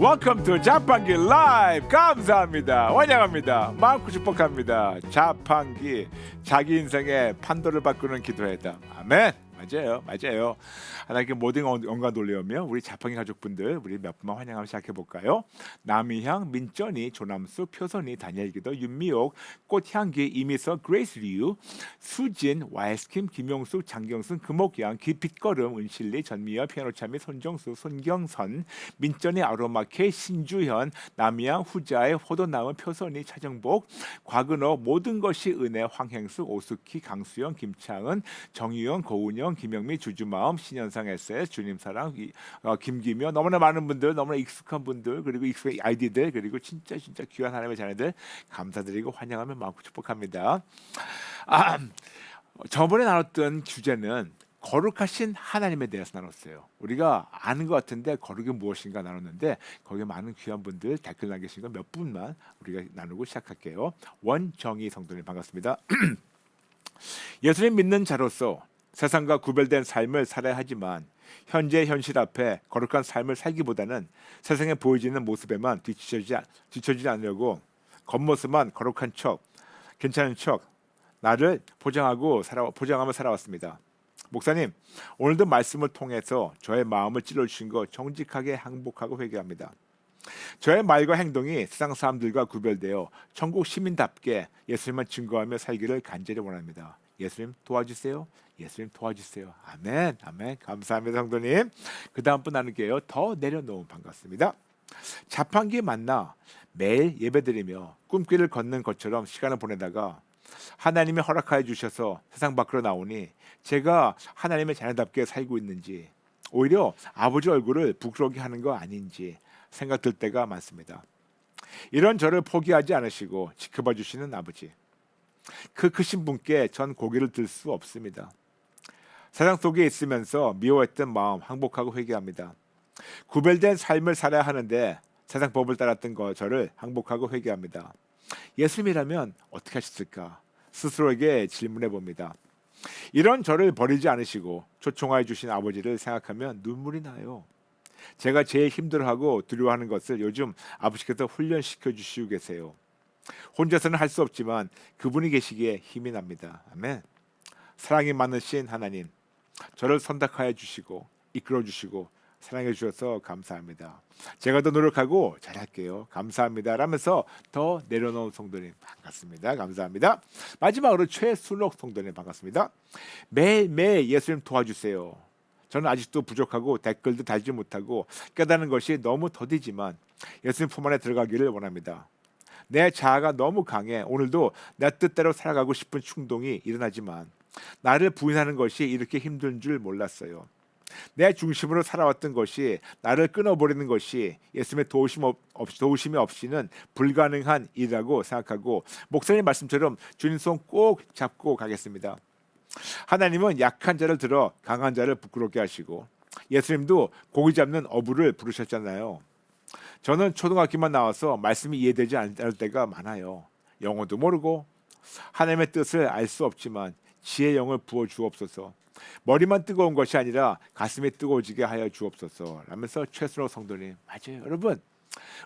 Welcome to 자판기 라이브 감사합니다. 환영합니다. 마음껏 축복합니다. 자판기 자기 인생의 판도를 바꾸는 기도회다. 아멘. 맞아요. 맞아요 하나님께 모든 영- 영광 돌려오며 우리 자판기 가족분들 우리 몇 분만 환영하며 시작해 볼까요? 남이향 민전이 조남수 표선이 다니엘기도 윤미옥 꽃향기 이미서 그레이스 류 수진 와이스킴 김용수 장경순 금옥양 기빛걸음 은실리 전미여 피아노차미 손정수 손경선 민전이 아로마케 신주현 남이양 후자의 호도나은 표선이 차정복 곽은호 모든 것이 은혜 황행수 오수키 강수영 김창은 정유영 고은영 김영미 주주마음 신현상 SS 주님 사랑 이- 어, 김기며 너무나 많은 분들 너무나 익숙한 분들 그리고 익숙한 아이디들 그리고 진짜 진짜 귀한 하나님의 자녀들 감사드리고 환영하며 마음껏 축복합니다. 아, 저번에 나눴던 주제는 거룩하신 하나님에 대해서 나눴어요. 우리가 아는 것 같은데 거룩이 무엇인가 나눴는데 거기에 많은 귀한 분들 댓글 남기신 거몇 분만 우리가 나누고 시작할게요. 원정희 성도님 반갑습니다. 예수님 믿는 자로서 세상과 구별된 삶을 살아야 하지만 현재 현실 앞에 거룩한 삶을 살기보다는 세상에 보여지는 모습에만 뒤처지지, 않- 뒤처지지 않으려고 겉모습만 거룩한 척, 괜찮은 척 나를 포장하고 살아 포장하며 살아왔습니다. 목사님, 오늘도 말씀을 통해서 저의 마음을 찔러 주신 거 정직하게 항복하고 회개합니다. 저의 말과 행동이 세상 사람들과 구별되어 천국 시민답게 예수님만 증거하며 살기를 간절히 원합니다. 예수님 도와주세요. 예수님 도와주세요. 아멘, 아멘. 감사합니다, 성도님. 그 다음 분 나눌게요. 더 내려놓음 반갑습니다. 자판기 만나 매일 예배드리며 꿈길을 걷는 것처럼 시간을 보내다가 하나님이 허락하여 주셔서 세상 밖으로 나오니 제가 하나님의 자녀답게 살고 있는지 오히려 아버지 얼굴을 부끄럽게 하는 거 아닌지 생각 들 때가 많습니다. 이런 저를 포기하지 않으시고 지켜봐 주시는 아버지. 그 크신 분께 전 고개를 들 수 없습니다. 세상 속에 있으면서 미워했던 마음 항복하고 회개합니다. 구별된 삶을 살아야 하는데 세상 법을 따랐던 거 저를 항복하고 회개합니다. 예수님이라면 어떻게 하셨을까? 스스로에게 질문해 봅니다. 이런 저를 버리지 않으시고 초청하여 주신 아버지를 생각하면 눈물이 나요. 제가 제일 힘들어하고 두려워하는 것을 요즘 아버지께서 훈련시켜 주시고 계세요. 혼자서는 할 수 없지만 그분이 계시기에 힘이 납니다. 아멘. 사랑이 많으신 하나님, 저를 선택하여 주시고 이끌어 주시고 사랑해 주셔서 감사합니다. 제가 더 노력하고 잘할게요. 감사합니다. 라면서 더 내려놓은 성도님 반갑습니다. 감사합니다. 마지막으로 최순옥 성도님 반갑습니다. 매일매일 예수님 도와주세요. 저는 아직도 부족하고 댓글도 달지 못하고 깨닫는 것이 너무 더디지만 예수님 품 안에 들어가기를 원합니다. 내 자아가 너무 강해 오늘도 내 뜻대로 살아가고 싶은 충동이 일어나지만 나를 부인하는 것이 이렇게 힘든 줄 몰랐어요. 내 중심으로 살아왔던 것이 나를 끊어버리는 것이 예수님의 도우심 없, 없- 도우심이 없이는 불가능한 일이라고 생각하고 목사님 말씀처럼 주님 손 꼭 잡고 가겠습니다. 하나님은 약한 자를 들어 강한 자를 부끄럽게 하시고 예수님도 고기 잡는 어부를 부르셨잖아요. 저는 초등학교만 나와서 말씀이 이해되지 않을 때가 많아요. 영어도 모르고 하나님의 뜻을 알 수 없지만 지혜 영을 부어 주옵소서. 머리만 뜨거운 것이 아니라 가슴이 뜨거워지게 하여 주옵소서. 라면서 최순호 성도님 맞아요, 여러분.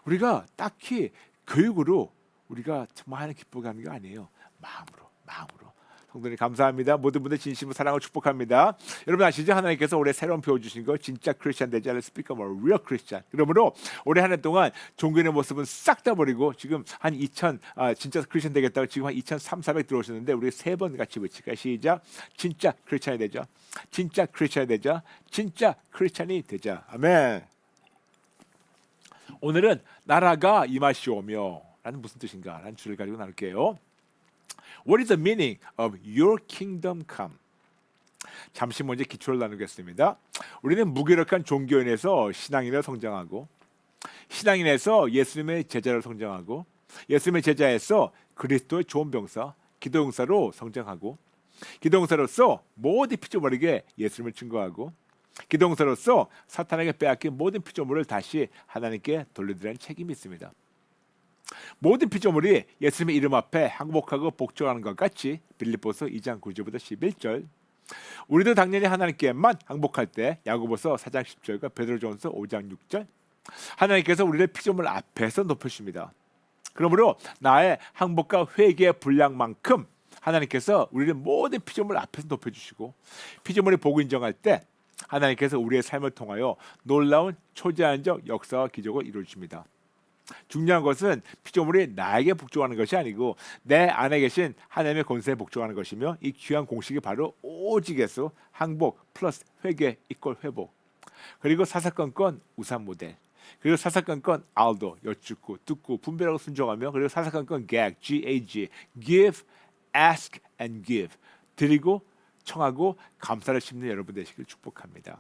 우리가 딱히 교육으로 우리가 정말 기쁘게 하는 게 아니에요. 마음으로, 마음으로. 성도님 감사합니다. 모든 분들 진심으로 사랑을 축복합니다. 여러분 아시죠? 하나님께서 올해 새로운 표어 주신 거 진짜 크리스천 되지 않을 스피커 뭐 real 크리스천. 그러므로 올해 한 해 동안 종교의 모습은 싹 다 버리고 지금 한 2천 아, 진짜 크리스천 되겠다고 지금 한 2천 3, 400 들어오셨는데 우리 세 번 같이 외칠까요? 시작. 진짜 크리스천이 되죠. 진짜 크리스천이 되죠. 진짜 크리스천이 되자. 아멘. 오늘은 나라가 임하시오며 라는 무슨 뜻인가? 라는 주를 가지고 나눌게요. What is the meaning of your kingdom come? 잠시 먼저 기초를 나누겠습니다. 우리는 무기력한 종교인에서 신앙인으로 성장하고 신앙인에서 예수님의 제자로 성장하고 예수님의 제자에서 그리스도의 좋은 병사, 기도용사로 성장하고 기도용사로서 모든 피조물에게 예수님을 증거하고 기도용사로서 사탄에게 빼앗긴 모든 피조물을 다시 하나님께 돌려드리는 책임이 있습니다. 모든 피조물이 예수님의 이름 앞에 항복하고 복종하는 것 같이 빌립보서 2장 9절부터 11절 우리도 당연히 하나님께만 항복할 때 야고보서 4장 10절과 베드로전서 5장 6절 하나님께서 우리를 피조물 앞에서 높여주십니다. 그러므로 나의 항복과 회개의 분량만큼 하나님께서 우리를 모든 피조물 앞에서 높여주시고 피조물의 복을 인정할 때 하나님께서 우리의 삶을 통하여 놀라운 초자연적 역사와 기적을 이루어주십니다. 중요한 것은 피조물이 나에게 복종하는 것이 아니고 내 안에 계신 하나님의 권세에 복종하는 것이며 이 귀한 공식이 바로 오직 예수 항복 플러스 회개 이꼴 회복. 그리고 사사건건 우산 모델. 그리고 사사건건 알도 여쭙고 듣고 분별하고 순종하며 그리고 사사건건 gag G-A-G give ask and give. 드리고 청하고 감사를 심는 여러분 되시길 축복합니다.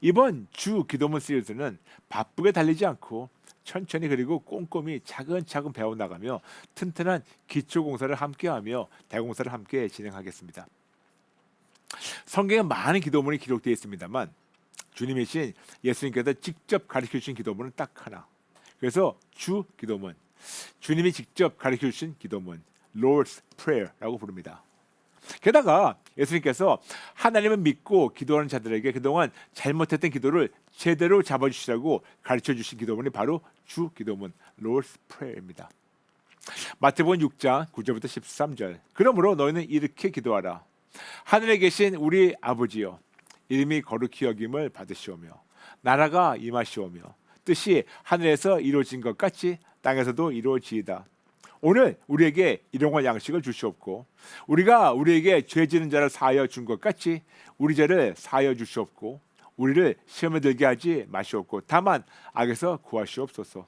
이번 주 기도문 시리즈는 바쁘게 달리지 않고 천천히 그리고 꼼꼼히 차근차근 배워나가며 튼튼한 기초 공사를 함께하며 대공사를 함께 진행하겠습니다. 성경에 많은 기도문이 기록되어 있습니다만 주님이신 예수님께서 직접 가르쳐 주신 기도문은 딱 하나. 그래서 주 기도문, 주님이 직접 가르쳐 주신 기도문, Lord's Prayer라고 부릅니다. 게다가 예수님께서 하나님을 믿고 기도하는 자들에게 그동안 잘못했던 기도를 제대로 잡아주시라고 가르쳐 주신 기도문이 바로 주 기도문 Lord's Prayer입니다. 마태복음 6장 9절부터 13절. 그러므로 너희는 이렇게 기도하라. 하늘에 계신 우리 아버지여 이름이 거룩히 여김을 받으시오며 나라가 임하시오며 뜻이 하늘에서 이루어진 것 같이 땅에서도 이루어지이다. 오늘 우리에게 일용할 양식을 주시옵고 우리가 우리에게 죄 지는 자를 사하여 준 것 같이 우리 죄를 사하여 주시옵고 우리를 시험에 들게 하지 마시옵고 다만 악에서 구하시옵소서.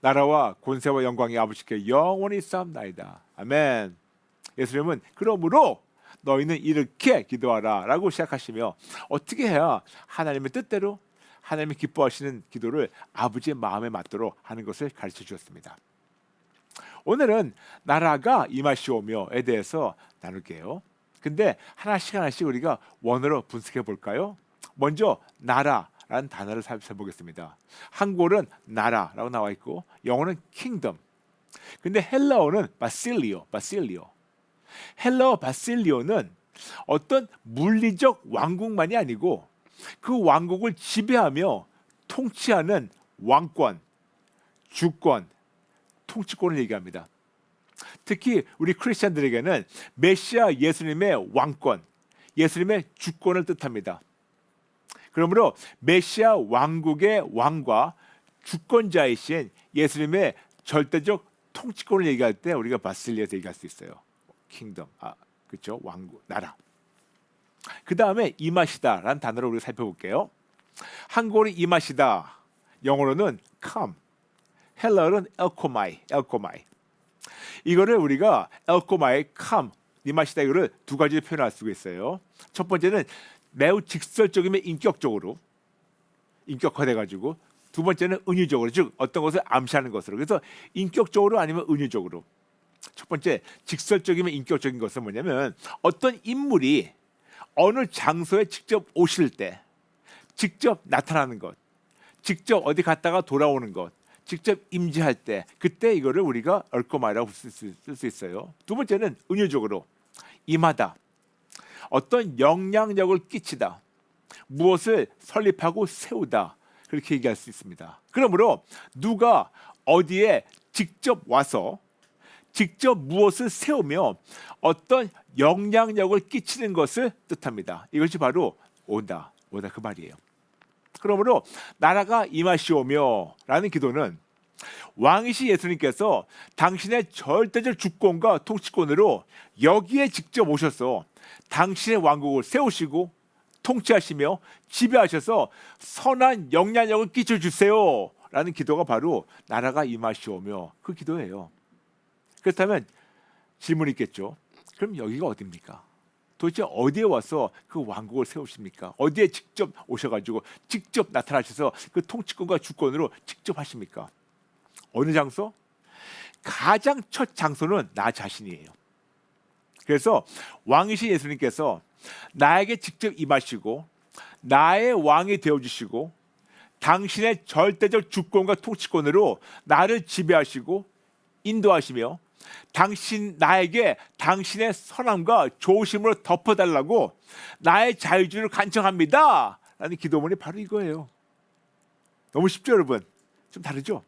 나라와 권세와 영광이 아버지께 영원히 쌓옵나이다. 아멘. 예수님은 그러므로 너희는 이렇게 기도하라라고 시작하시며 어떻게 해야 하나님의 뜻대로 하나님이 기뻐하시는 기도를 아버지의 마음에 맞도록 하는 것을 가르쳐 주었습니다. 오늘은 나라가 임하시오며에 대해서 나눌게요. 근데 하나씩 하나씩 우리가 원어로 분석해 볼까요? 먼저 나라라는 단어를 살펴보겠습니다. 한국어는 나라라고 나와 있고 영어는 킹덤. 근데 헬라어는 바실리오, 바실리오. 헬라어 바실리오는 어떤 물리적 왕국만이 아니고 그 왕국을 지배하며 통치하는 왕권, 주권, 통치권을 얘기합니다. 특히 우리 크리스천들에게는 메시아 예수님의 왕권, 예수님의 주권을 뜻합니다. 그러므로 메시아 왕국의 왕과 주권자이신 예수님의 절대적 통치권을 얘기할 때 우리가 바실리에서 얘기할 수 있어요. 킹덤, 아 그렇죠, 왕국, 나라. 그 다음에 임하시다라는 단어를 우리가 살펴볼게요. 한국어는 임하시다, 영어로는 come, 헬라어는 엘코마이, 엘코마이. 이거를 우리가 엘코마이 캄 임하시다 이거를 두 가지로 표현할 수가 있어요. 첫 번째는 매우 직설적이면 인격적으로 인격화돼 가지고 두 번째는 은유적으로 즉 어떤 것을 암시하는 것으로 그래서 인격적으로 아니면 은유적으로 첫 번째 직설적이면 인격적인 것은 뭐냐면 어떤 인물이 어느 장소에 직접 오실 때 직접 나타나는 것 직접 어디 갔다가 돌아오는 것 직접 임재할 때 그때 이거를 우리가 얼꼬마이라고 쓸 수 있어요. 두 번째는 은유적으로 임하다. 어떤 영향력을 끼치다. 무엇을 설립하고 세우다. 그렇게 얘기할 수 있습니다. 그러므로 누가 어디에 직접 와서 직접 무엇을 세우며 어떤 영향력을 끼치는 것을 뜻합니다. 이것이 바로 오다, 오다 그 말이에요. 그러므로 나라가 임하시오며라는 기도는 왕이시 예수님께서 당신의 절대적 주권과 통치권으로 여기에 직접 오셔서 당신의 왕국을 세우시고 통치하시며 지배하셔서 선한 영향력을 끼쳐 주세요. 라는 기도가 바로 나라가 임하시오며 그 기도예요. 그렇다면 질문이 있겠죠. 그럼 여기가 어디입니까? 도대체 어디에 와서 그 왕국을 세우십니까? 어디에 직접 오셔가지고 직접 나타나셔서 그 통치권과 주권으로 직접 하십니까? 어느 장소? 가장 첫 장소는 나 자신이에요. 그래서 왕이신 예수님께서 나에게 직접 임하시고 나의 왕이 되어 주시고 당신의 절대적 주권과 통치권으로 나를 지배하시고 인도하시며 당신 나에게 당신의 선함과 조심으로 덮어달라고 나의 자유주의를 간청합니다. 라는 기도문이 바로 이거예요. 너무 쉽죠, 여러분? 좀 다르죠?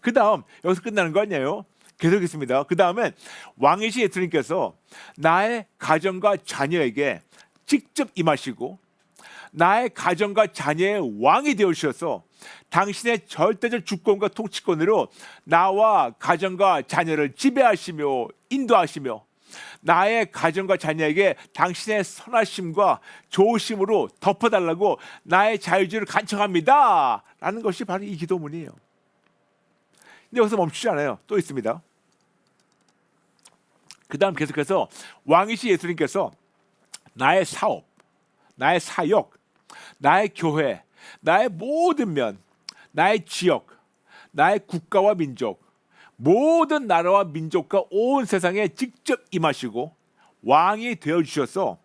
그 다음 여기서 끝나는 거 아니에요? 계속 있습니다. 그 다음엔 왕이시 예수님께서 나의 가정과 자녀에게 직접 임하시고 나의 가정과 자녀의 왕이 되어주셔서 당신의 절대적 주권과 통치권으로 나와 가정과 자녀를 지배하시며 인도하시며 나의 가정과 자녀에게 당신의 선하심과 좋으심으로 덮어달라고 나의 자유주의를 간청합니다. 라는 것이 바로 이 기도문이에요. 근데 여기서 멈추지 않아요. 또 있습니다. 그 다음 계속해서 왕이시 예수님께서 나의 사업, 나의 사역, 나의 교회, 나의 모든 면, 나의 지역, 나의 국가와 민족, 모든 나라와 민족과 온 세상에 직접 임하시고 왕이 되어 주셔서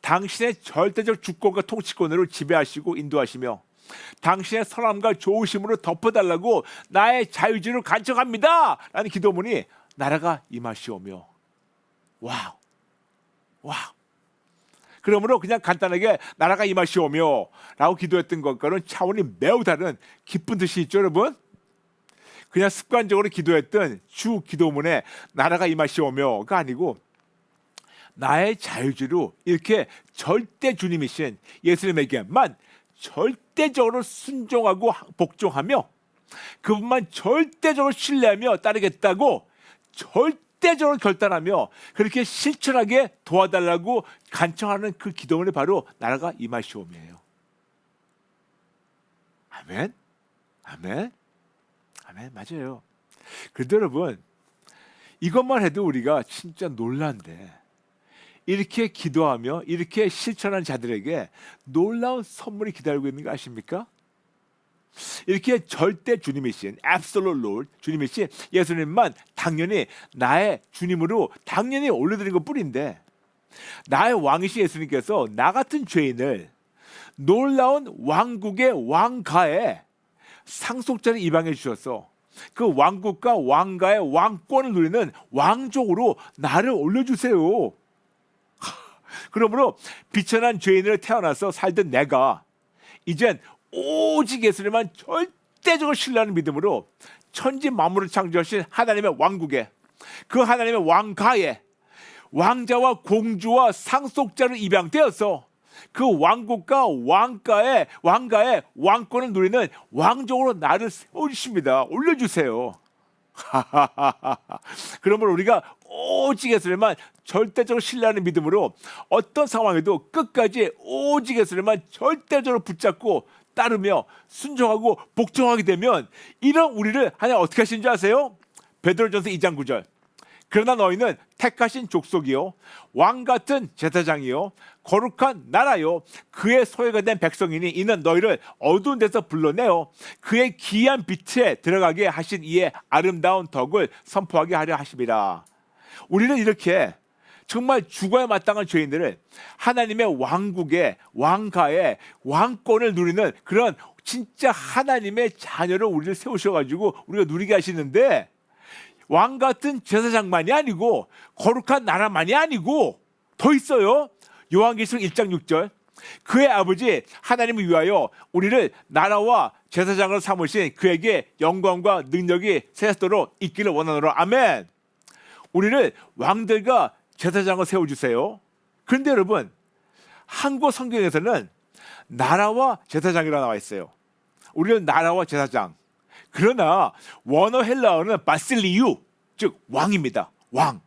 당신의 절대적 주권과 통치권으로 지배하시고 인도하시며 당신의 선함과 좋으심으로 덮어달라고 나의 자유주의를 간청합니다. 라는 기도문이 나라가 임하시오며 와우. 와우. 그러므로 그냥 간단하게 나라가 임하시오며 라고 기도했던 것과는 차원이 매우 다른 기쁜 뜻이 있죠 여러분? 그냥 습관적으로 기도했던 주 기도문에 나라가 임하시오며가 아니고 나의 자유주로 이렇게 절대 주님이신 예수님에게만 절대적으로 순종하고 복종하며 그분만 절대적으로 신뢰하며 따르겠다고 절 대적으로 결단하며 그렇게 실천하게 도와달라고 간청하는 그 기도문이 바로 나라가 임하시오며예요. 아멘. 아멘. 아멘. 맞아요. 그런데 여러분 이것만 해도 우리가 진짜 놀란데 이렇게 기도하며 이렇게 실천한 자들에게 놀라운 선물이 기다리고 있는 거 아십니까? 이렇게 절대 주님이신 absolute Lord 주님이신 예수님만 당연히 나의 주님으로 당연히 올려드린 것 뿐인데 나의 왕이신 예수님께서 나 같은 죄인을 놀라운 왕국의 왕가에 상속자를 입양해 주셔서 그 왕국과 왕가의 왕권을 누리는 왕족으로 나를 올려주세요. 그러므로 비천한 죄인으로 태어나서 살던 내가 이젠 오직 예수님만 절대적으로 신뢰하는 믿음으로 천지 만물을 창조하신 하나님의 왕국에 그 하나님의 왕가에 왕자와 공주와 상속자를 입양되어서 그 왕국과 왕가의 왕가의 왕권을 누리는 왕족으로 나를 세워주십니다. 올려주세요. 그러므로 우리가 오직 예수님만 절대적으로 신뢰하는 믿음으로 어떤 상황에도 끝까지 오직 예수님만 절대적으로 붙잡고 따르며 순종하고 복종하게 되면 이런 우리를 하나님 어떻게 하시는 줄 아세요? 베드로전서 2장 9절 그러나 너희는 택하신 족속이요 왕 같은 제사장이요 거룩한 나라요 그의 소유가 된 백성이니 이는 너희를 어두운 데서 불러내어 그의 기이한 빛에 들어가게 하신 이의 아름다운 덕을 선포하게 하려 하심이라 우리는 이렇게 정말 죽어야 마땅한 죄인들을 하나님의 왕국의 왕가의 왕권을 누리는 그런 진짜 하나님의 자녀로 우리를 세우셔가지고 우리가 누리게 하시는데 왕 같은 제사장만이 아니고 거룩한 나라만이 아니고 더 있어요. 요한계시록 1장 6절. 그의 아버지 하나님을 위하여 우리를 나라와 제사장으로 삼으신 그에게 영광과 능력이 세세도록 있기를 원하노라. 아멘. 우리를 왕들과 제사장을 세워주세요. 그런데 여러분 한국 성경에서는 나라와 제사장이라 나와 있어요. 우리는 나라와 제사장. 그러나 원어 헬라어는 바실리유 즉 왕입니다. 왕.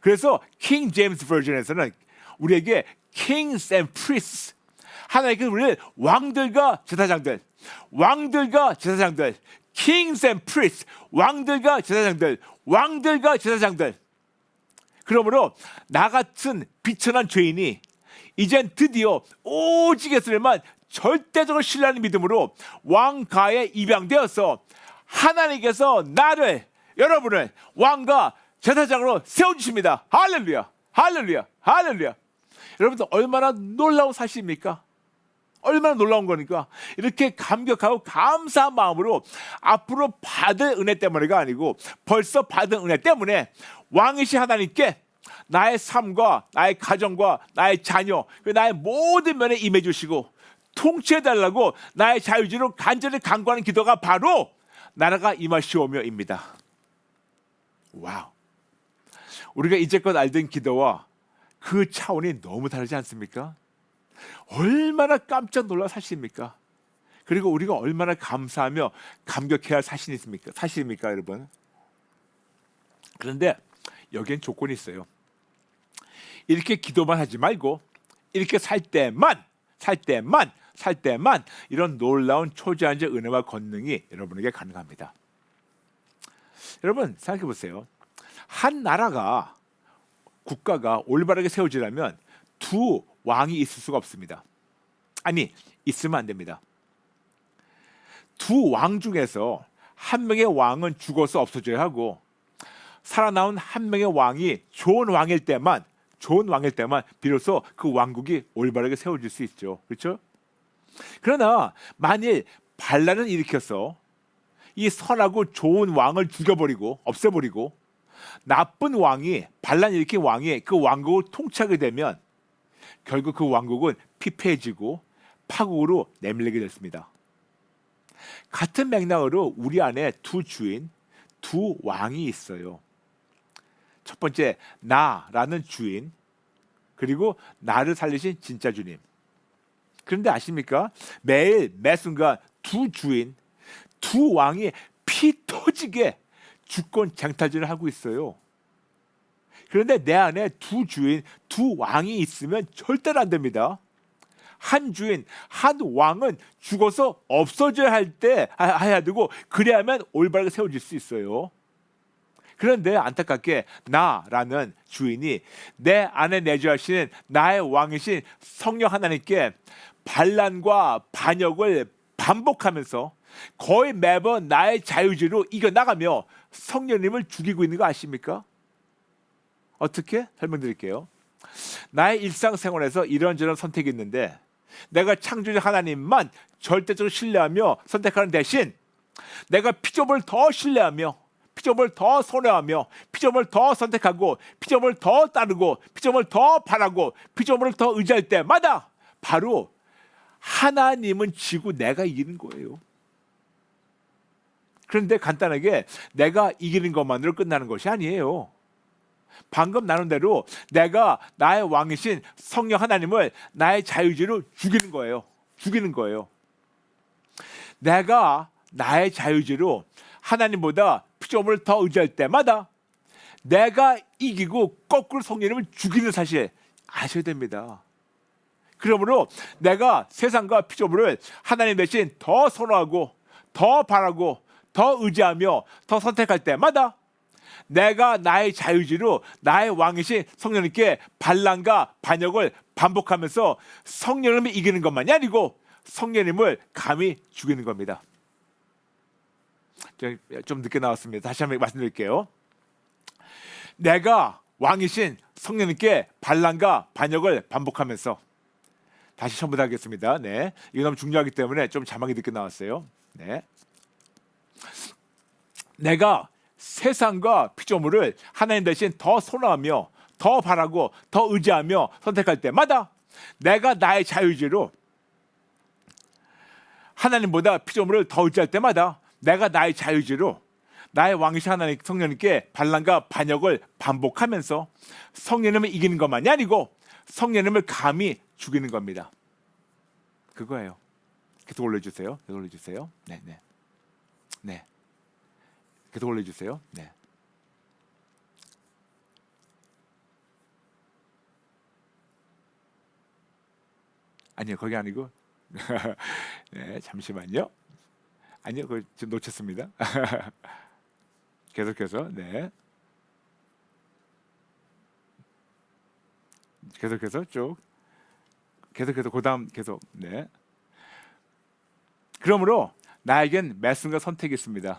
그래서 킹 제임스 버전에서는 우리에게 kings and priests 하나님께서 우리를 왕들과 제사장들, 왕들과 제사장들, kings and priests 왕들과 제사장들, 왕들과 제사장들. 그러므로 나 같은 비천한 죄인이 이젠 드디어 오직 예수님만 절대적으로 신뢰하는 믿음으로 왕가에 입양되어서 하나님께서 나를 여러분을 왕과 제사장으로 세워주십니다. 할렐루야, 할렐루야, 할렐루야. 여러분들 얼마나 놀라운 사실입니까? 얼마나 놀라운 거니까 이렇게 감격하고 감사한 마음으로 앞으로 받을 은혜 때문에가 아니고 벌써 받은 은혜 때문에 왕이시 하나님께 나의 삶과 나의 가정과 나의 자녀 나의 모든 면에 임해 주시고 통치해 달라고 나의 자유지로 간절히 간구하는 기도가 바로 나라가 임하시오며입니다. 와우. 우리가 이제껏 알던 기도와 그 차원이 너무 다르지 않습니까? 얼마나 깜짝 놀라 사실입니까? 그리고 우리가 얼마나 감사하며 감격해야 할 사실입니까? 사실입니까, 여러분? 그런데 여기엔 조건이 있어요. 이렇게 기도만 하지 말고 이렇게 살 때만 살 때만 살 때만 이런 놀라운 초자연적 은혜와 권능이 여러분에게 가능합니다. 여러분 생각해 보세요. 한 나라가 국가가 올바르게 세워지려면 두 왕이 있을 수가 없습니다. 아니 있으면 안 됩니다. 두 왕 중에서 한 명의 왕은 죽어서 없어져야 하고 살아나온 한 명의 왕이 좋은 왕일 때만 좋은 왕일 때만 비로소 그 왕국이 올바르게 세워질 수 있죠. 그렇죠? 그러나 만일 반란을 일으켜서 이 선하고 좋은 왕을 죽여버리고 없애버리고 나쁜 왕이 반란 일으킨 왕이 그 왕국을 통치하게 되면 결국 그 왕국은 피폐해지고 파국으로 내밀리게 됐습니다. 같은 맥락으로 우리 안에 두 주인, 두 왕이 있어요. 첫 번째 나라는 주인 그리고 나를 살리신 진짜 주님. 그런데 아십니까? 매일 매 순간 두 주인, 두 왕이 피 터지게 주권 쟁탈전을 하고 있어요. 그런데 내 안에 두 주인, 두 왕이 있으면 절대로 안 됩니다. 한 주인, 한 왕은 죽어서 없어져야 할 때 해야 되고 그래야만 올바르게 세워질 수 있어요. 그런데 안타깝게 나라는 주인이 내 안에 내주하시는 나의 왕이신 성령 하나님께 반란과 반역을 반복하면서 거의 매번 나의 자유지로 이겨나가며 성령님을 죽이고 있는 거 아십니까? 어떻게? 설명드릴게요. 나의 일상생활에서 이런저런 선택이 있는데 내가 창조주 하나님만 절대적으로 신뢰하며 선택하는 대신 내가 피조물 더 신뢰하며 피조물 더 선호하며 피조물 더 선택하고 피조물 더 따르고 피조물 더 바라고 피조물을 더 의지할 때마다 바로 하나님은 지고 내가 이기는 거예요. 그런데 간단하게 내가 이기는 것만으로 끝나는 것이 아니에요. 방금 나눈 대로 내가 나의 왕이신 성령 하나님을 나의 자유지로 죽이는 거예요. 죽이는 거예요. 내가 나의 자유지로 하나님보다 피조물을 더 의지할 때마다 내가 이기고 거꾸로 성령님을 죽이는 사실 아셔야 됩니다. 그러므로 내가 세상과 피조물을 하나님 대신 더 선호하고 더 바라고 더 의지하며 더 선택할 때마다 내가 나의 자유지로 나의 왕이신 성령님께 반란과 반역을 반복하면서 성령님을 이기는 것만이 아니고 성령님을 감히 죽이는 겁니다. 좀- 좀 늦게 나왔습니다. 다시 한번 말씀드릴게요. 내가 왕이신 성령님께 반란과 반역을 반복하면서 다시 처음부터 하겠습니다. 네, 이거 너무 중요하기 때문에 좀 자막이 늦게 나왔어요. 네, 내가 세상과 피조물을 하나님 대신 더 선호하며 더 바라고 더 의지하며 선택할 때마다 내가 나의 자유지로 하나님보다 피조물을 더 의지할 때마다 내가 나의 자유지로 나의 왕이신 하나님 성령님께 반란과 반역을 반복하면서 성령님을 이기는 것만이 아니고 성령님을 감히 죽이는 겁니다. 그거예요. 계속 올려주세요. 계속 올려주세요. 네, 네, 네. 계속 올려주세요. 네. 아니요, 거기 아니고. 네, 잠시만요. 아니요, 그 지금 놓쳤습니다. 계속해서 네. 계속해서 쭉 계속해서 그다음 계속 네. 그러므로 나에겐 말씀과 선택이 있습니다.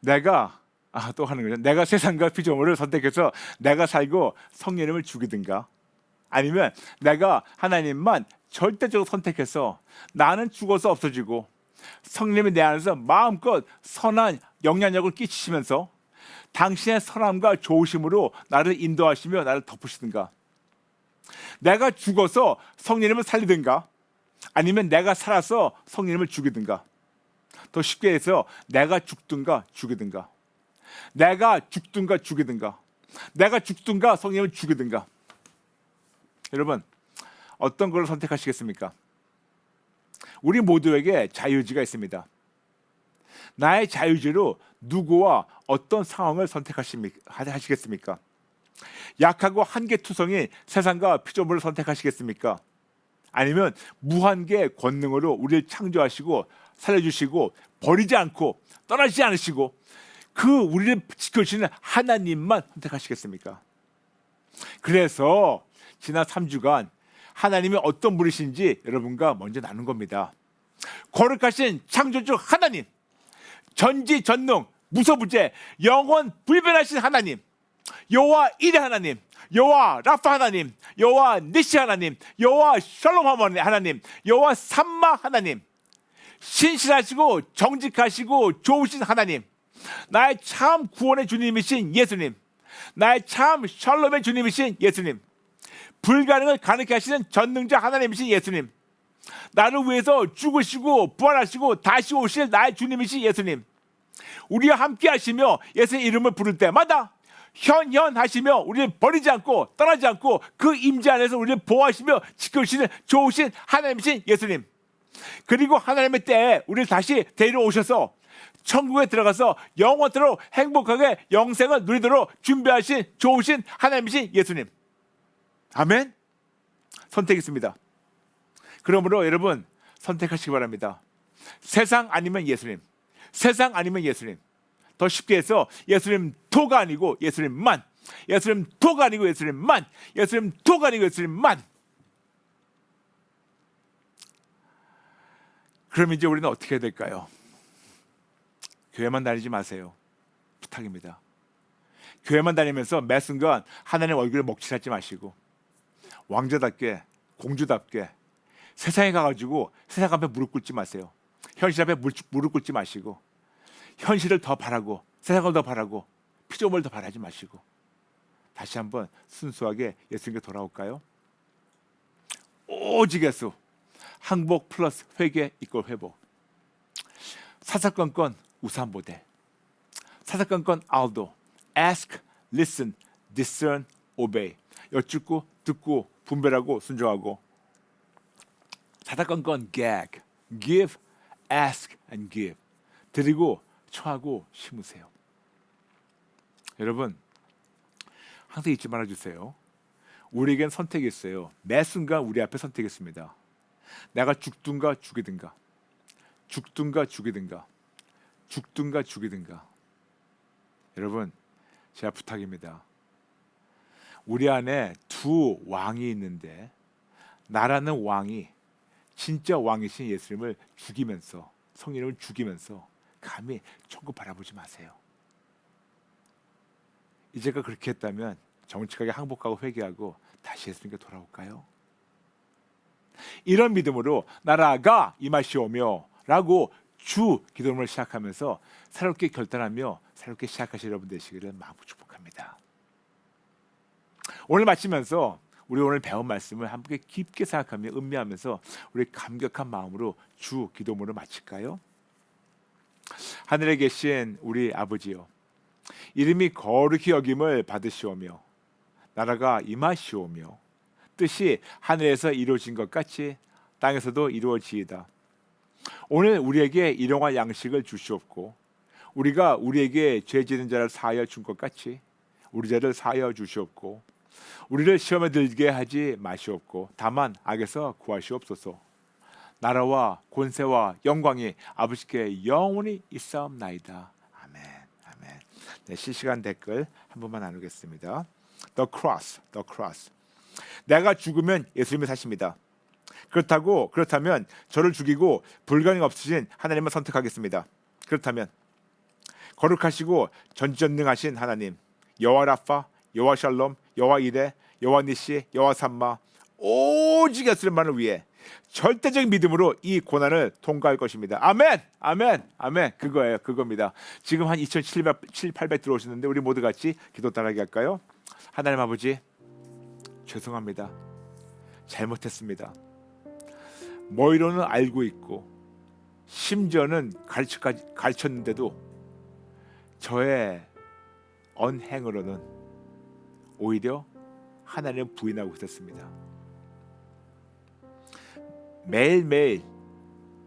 내가 아, 또 하는 거죠. 내가 세상과 피조물을 선택해서 내가 살고 성령님을 죽이든가 아니면 내가 하나님만 절대적으로 선택해서 나는 죽어서 없어지고 성령님이 내 안에서 마음껏 선한 영향력을 끼치시면서 당신의 선함과 좋으심으로 나를 인도하시며 나를 덮으시든가. 내가 죽어서 성령님을 살리든가 아니면 내가 살아서 성령님을 죽이든가. 더 쉽게 해서 내가 죽든가 죽이든가. 내가 죽든가 죽이든가. 내가 죽든가 성령님을 죽이든가. 여러분 어떤 걸 선택하시겠습니까? 우리 모두에게 자유의지가 있습니다. 나의 자유의지로 누구와 어떤 상황을 선택하시겠습니까? 약하고 한계투성이 세상과 피조물을 선택하시겠습니까? 아니면 무한계 권능으로 우리를 창조하시고 살려주시고 버리지 않고 떠나지 않으시고 그 우리를 지켜주시는 하나님만 선택하시겠습니까? 그래서 지난 3주간 하나님이 어떤 분이신지 여러분과 먼저 나눈 겁니다. 거룩하신 창조주 하나님, 전지 전능, 무소부재, 영원 불변하신 하나님, 여호와 이레 하나님, 여호와 라파 하나님, 여호와 니시 하나님, 여호와 샬롬 하나님, 여호와 삼마 하나님, 신실하시고 정직하시고 좋으신 하나님, 나의 참 구원의 주님이신 예수님, 나의 참 샬롬의 주님이신 예수님, 불가능을 가능케 하시는 전능자 하나님이신 예수님, 나를 위해서 죽으시고 부활하시고 다시 오실 나의 주님이신 예수님, 우리와 함께 하시며 예수의 이름을 부를 때마다 현현하시며 우리를 버리지 않고 떠나지 않고 그 임재 안에서 우리를 보호하시며 지켜주시는 좋으신 하나님이신 예수님. 그리고 하나님의 때에 우리를 다시 데리러 오셔서 천국에 들어가서 영원토록 행복하게 영생을 누리도록 준비하신 좋으신 하나님이신 예수님. 아멘. 선택했습니다. 그러므로 여러분 선택하시기 바랍니다. 세상 아니면 예수님. 세상 아니면 예수님. 더 쉽게 해서 예수님 도가 아니고 예수님만. 예수님 도가 아니고 예수님만. 예수님 도가 아니고 예수님만. 그럼 이제 우리는 어떻게 해야 될까요? 교회만 다니지 마세요. 부탁입니다. 교회만 다니면서 매 순간 하나님 얼굴에 먹칠하지 마시고 왕자답게 공주답게 세상에 가가지고 세상 앞에 무릎 꿇지 마세요. 현실 앞에 무릎 꿇지 마시고 현실을 더 바라고 세상을 더 바라고 피조물을 더 바라지 마시고 다시 한번 순수하게 예수님께 돌아올까요? 오직 예수. 항복 플러스 회개 이꼴 회복. 사사건건 우산 모델 사사건건 알도. Ask, listen, discern, obey. 여쭙고 듣고 분별하고 순종하고 사사건건 gag, give, ask and give 드리고 처하고 심으세요. 여러분 항상 잊지 말아 주세요. 우리에겐 선택이 있어요. 매 순간 우리 앞에 선택이 있습니다. 내가 죽든가 죽이든가 죽든가 죽이든가 죽든가 죽이든가 여러분 제가 부탁입니다. 우리 안에 두 왕이 있는데 나라는 왕이 진짜 왕이신 예수님을 죽이면서 성령을 죽이면서 감히 천국 바라보지 마세요. 이제가 그렇게 했다면 정직하게 항복하고 회개하고 다시 예수님께 돌아올까요? 이런 믿음으로 나라가 임하시오며라고 주 기도를 시작하면서 새롭게 결단하며 새롭게 시작하실 여러분 되시기를 마음으로 축복합니다. 오늘 마치면서 우리 오늘 배운 말씀을 함께 깊게 생각하며 음미하면서 우리 감격한 마음으로 주 기도문을 마칠까요? 하늘에 계신 우리 아버지요 이름이 거룩히 여김을 받으시오며 나라가 임하시오며 뜻이 하늘에서 이루어진 것 같이 땅에서도 이루어지이다. 오늘 우리에게 일용할 양식을 주시옵고 우리가 우리에게 죄 지는 자를 사하여 준 것 같이 우리 죄를 사하여 주시옵고 우리를 시험에 들게 하지 마시옵고 다만 악에서 구하시옵소서. 나라와 권세와 영광이 아버지께 영원히 있사옵나이다. 아멘. 아멘. 네, 실시간 댓글 한 번만 나누겠습니다. The cross, the cross. 내가 죽으면 예수님이 사십니다. 그렇다고 그렇다면 저를 죽이고 불가능 없으신 하나님을 선택하겠습니다. 그렇다면 거룩하시고 전지전능하신 하나님 여호와 라파, 여호와 샬롬, 여호와 이레, 여호와 니시, 여호와 삼마 오직 예수님만을 위해 절대적 믿음으로 이 고난을 통과할 것입니다. 아멘, 아멘, 아멘. 그거예요, 그겁니다. 지금 한 2,700, 800 들어오시는데 우리 모두 같이 기도 따라하게 할까요? 하나님 아버지 죄송합니다. 잘못했습니다. 머리로는 알고 있고 심지어는 가르쳤는데도 저의 언행으로는 오히려 하나님을 부인하고 있었습니다. 매일매일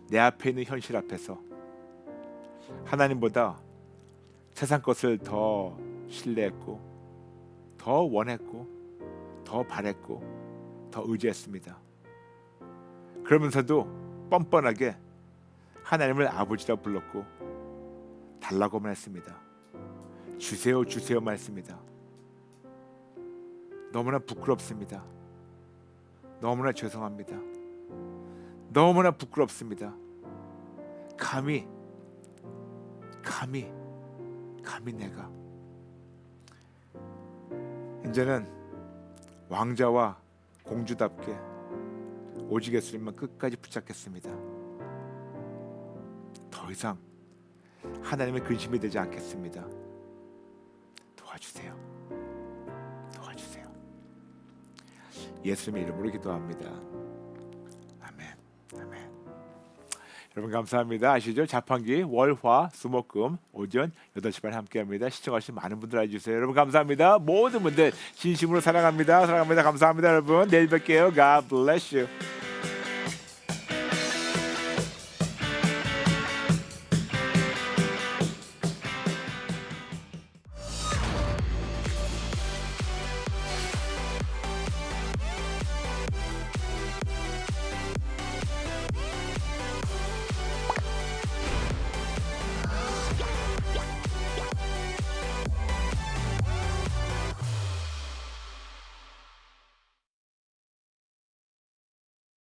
내 앞에 있는 현실 앞에서 하나님보다 세상 것을 더 신뢰했고 더 원했고 더 바랬고 더 의지했습니다. 그러면서도 뻔뻔하게 하나님을 아버지라 불렀고 달라고만 했습니다. 주세요 주세요만 했습니다. 너무나 부끄럽습니다. 너무나 죄송합니다. 너무나 부끄럽습니다. 감히 감히 감히 내가 이제는 왕자와 공주답게 오직 예수님만 끝까지 붙잡겠습니다. 더 이상 하나님의 근심이 되지 않겠습니다. 도와주세요. 예수님의 이름으로 기도합니다. 아멘. 아멘. 여러분 감사합니다. 아시죠? 자판기 월화 수목금 오전 8시 반에 함께합니다. 시청하신 많은 분들 알려주세요. 여러분 감사합니다. 모든 분들 진심으로 사랑합니다. 사랑합니다. 감사합니다. 여러분 내일 뵐게요. God bless you.